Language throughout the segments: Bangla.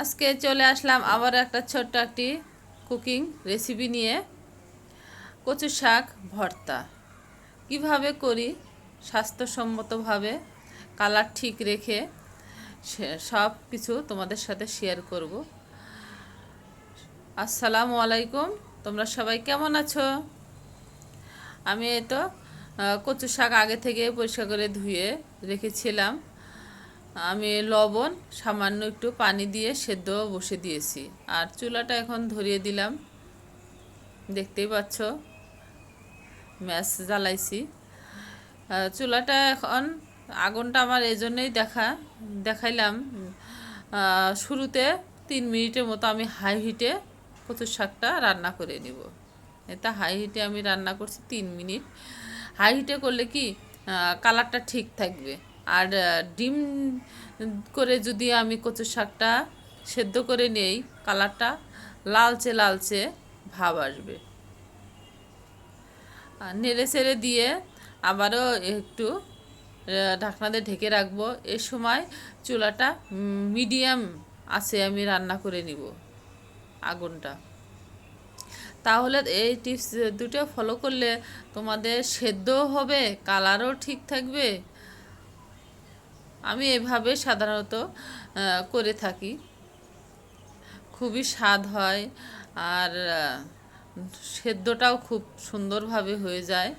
আজকে চলে আসলাম আবার একটা ছোট্ট একটি কুকিং রেসিপি নিয়ে। কচু শাক, ভর্তা। কীভাবে করি? স্বাস্থ্যসম্মতভাবে কালার ঠিক রেখে সব কিছু তোমাদের সাথে শেয়ার করব। আসসালামু আলাইকুম, তোমরা সবাই কেমন আছো? আমি তো কচু শাক আগে থেকে পরিষ্কার করে ধুয়ে রেখেছিলাম। আমি লবণ, সামান্য একটু পানি দিয়ে সেদ্ধ বসে দিয়েছি। আর চুলাটা এখন ধরিয়ে দিলাম। দেখতেই পাচ্ছ ম্যাচ জ্বালাইছি। চুলাটা এখন, আগুনটা আমার এই জন্যই দেখা, দেখাইলাম। শুরুতে তিন মিনিটের মতো আমি হাই হিটে কচুর শাকটা রান্না করে নিব। এটা হাই হিটে আমি রান্না করছি তিন মিনিট। হাই হিটে করলে কি কালারটা ঠিক থাকবে। আর ডিম করে যদি আমি কচুর শাকটা সেদ্ধ করে নেই কালারটা লালচে লালচে ভাব আসবে। নেড়ে চেড়ে দিয়ে আবারও একটু আহ, ঢাকনা দিয়ে ঢেকে রাখব। এ সময় চুলাটা মিডিয়াম আছে আমি রান্না করে নিব আগুনটা। তাহলে এই টিপস দুটো ফলো করলে তোমাদের সেদ্ধও হবে কালারও ঠিক থাকবে আমি এভাবে সাধারণত করে থাকি। খুবই স্বাদ হয় আর সেদ্ধটাও খুব সুন্দরভাবে হয়ে যায়।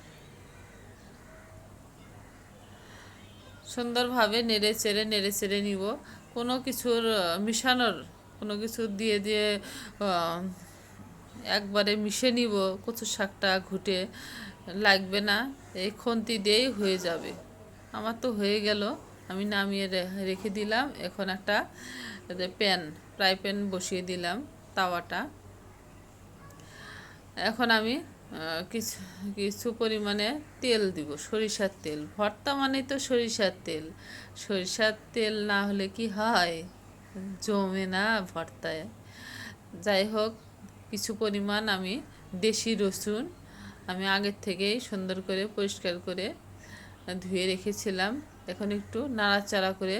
সুন্দরভাবে নেড়ে চেড়ে নেড়ে চেড়ে নিব। কোনো কিছুর, মিশানোর কোনো কিছু দিয়ে দিয়ে একবারে মিশে নিব। কচু শাকটা ঘুটে লাগবে না। এই খুন্তি দিয়েই হয়ে যাবে। আমার তো হয়ে গেল। আমি নামিয়ে রেখে দিলাম। এখন একটা প্যান, ফ্রাই প্যান বসিয়ে দিলাম তাওয়াটা। এখন আমি কিছু কিছু পরিমাণে তেল দিব, সরিষার তেল। ভর্তা মানে তো সরিষার তেল। সরিষার তেল না হলে কি হয়? জমে না ভর্তায়। যাই হোক, কিছু পরিমাণ আমি দেশি রসুন আমি আগের থেকেই সুন্দর করে পরিষ্কার করে ধুয়ে রেখেছিলাম। এখন একটু নাড়াচাড়া করে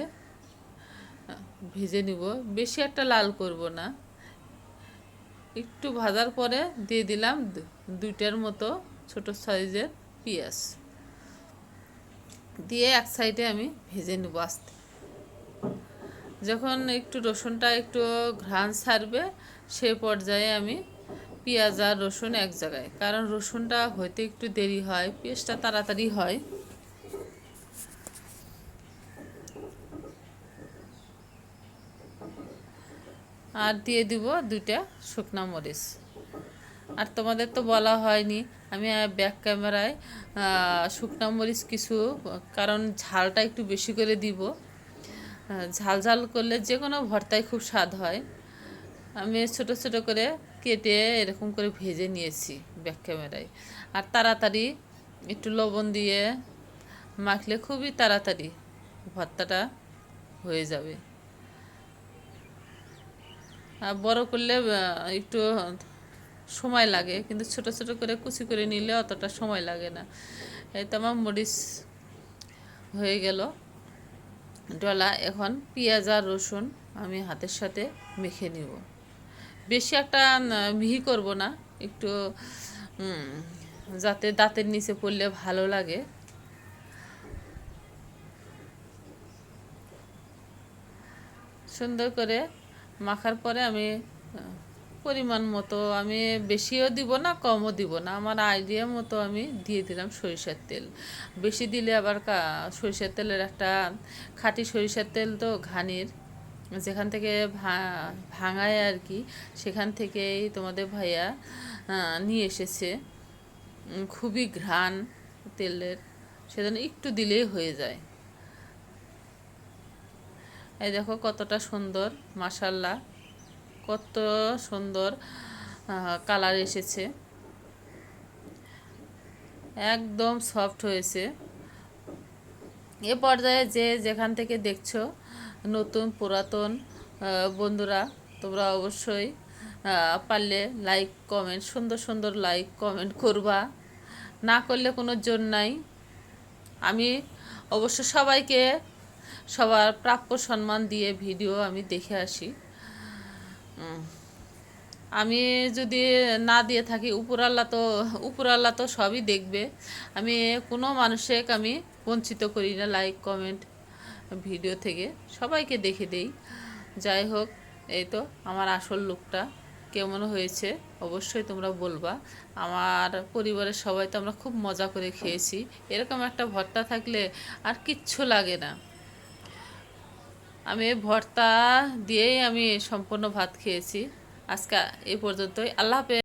ভেজে নিব। বেশি একটা লাল করব না। একটু ভাজার পরে দিয়ে দিলাম দুইটার মতো ছোট সাইজের পেঁয়াজ। দিয়ে এক সাইডে আমি ভেজে নেব আস্তে। যখন একটু রসুনটা একটু ঘ্রাণ ছাড়বে, সে পর্যায়ে আমি পেঁয়াজ আর রসুন এক জায়গায়। কারণ রসুনটা হইতে একটু দেরি হয় পেঁয়াজটা তাড়াতাড়ি হয়। আর দিয়ে দিব দুইটা শুকনা মরিচ। আর তোমাদের তো বলা হয়নি, আমি ব্যাক ক্যামেরায় শুকনা মরিচ কিছু, কারণ ঝালটা একটু বেশি করে দিব। ঝাল ঝাল করলে যে কোনো ভর্তায় খুব স্বাদ হয়। আমি ছোট ছোট করে কেটে এরকম করে ভেজে নিয়েছি ব্যাক ক্যামেরায় আর তাড়াতাড়ি একটু লবণ দিয়ে মাখলে খুবই তাড়াতাড়ি ভর্তাটা হয়ে যাবে। বড় করলে একটু সময় লাগে। কিন্তু ছোট ছোট করে কুচি করে নিলে অতটা সময় লাগে না। এই তো আমার মরিচ হয়ে গেল। ডলা, এখন পেঁয়াজ আর রসুন আমি হাতের সাথে মেখে নিব। বেশি একটা মিহি করব না। একটু যাতে দাঁতের নিচে পড়লে ভালো লাগে। সুন্দর করে মাখার পরে আমি পরিমাণ মতো আমি বেশিও দিব না, কমও দিব না। আমার আইডিয়া মতো আমি দিয়ে দিলাম সরিষার তেল। বেশি দিলে আবার সরিষার তেলের একটা খাঁটি সরিষার তেল তো ঘানির। যেখান থেকে ভাঙায় আর কি, সেখান থেকেই তোমাদের ভাইয়া নিয়ে এসেছে। খুবই ঘ্রাণ তেলের। সেজন্য একটু দিলেই হয়ে যায়। এই দেখো কতটা সুন্দর মাসাল্লাহ কত সুন্দর কালার এসেছে। একদম সফট হয়েছে। এ পর্যায়ে যে যেখান থেকে দেখছ, নতুন, পুরাতন বন্ধুরা, তোমরা অবশ্যই পারলে লাইক, কমেন্ট, সুন্দর সুন্দর লাইক, কমেন্ট করবা। না করলে কোনো জোর নাই। আমি অবশ্য সবাইকে সবার প্রাপ্য সম্মান দিয়ে ভিডিও আমি দেখে আসি। আমি যদি না দিয়ে থাকি, উপর আল্লাহ তো, উপর আল্লাহ তো সবই দেখবে। আমি কোনো মানুষকে আমি বঞ্চিত করি না লাইক কমেন্ট ভিডিও থেকে। সবাইকে দেখে দেই। যাই হোক, এই তো আমার আসল লুকটা কেমন হয়েছে, অবশ্যই তোমরা বলবা। আমার পরিবারের সবাই তো আমরা খুব মজা করে খেয়েছি। এরকম একটা ভর্তা থাকলে আর কিচ্ছু লাগে না। আমি ভর্তা দিয়েই আমি সম্পূর্ণ ভাত খেয়েছি। আজকে এ পর্যন্তই। আল্লাহ হাফেজ।